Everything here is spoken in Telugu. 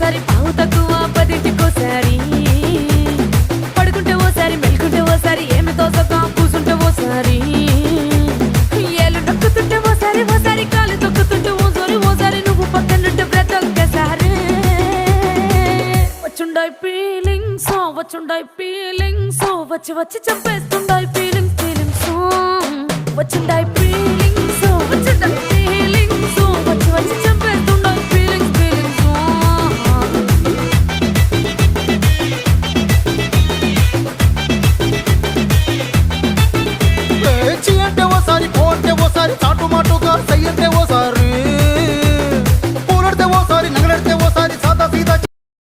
ఏడింటికోసారి పావు తక్కువ పదింటికోసారి పడుకుంటే ఓసారి మెలుకుంటే ఓసారి ఏమి తోసక కూసుంటే ఓసారి ఏళ్ళు నొక్కుతుంటే ఓసారి ఓసారి కాలు తొక్కుతుంటే ఓసారి ఓసారి నువ్వు పక్కనుంటే బ్రతొక్కసారి వచ్చుండాయి ఫీలింగ్స్ వచ్చుండాయి ఫీలింగ్స్ వచ్చి వచ్చి చంపేస్తుండాయి ఫీలింగ్స్ ఫీలింగ్స్ వచ్చిండాయి ఫీలింగ్స్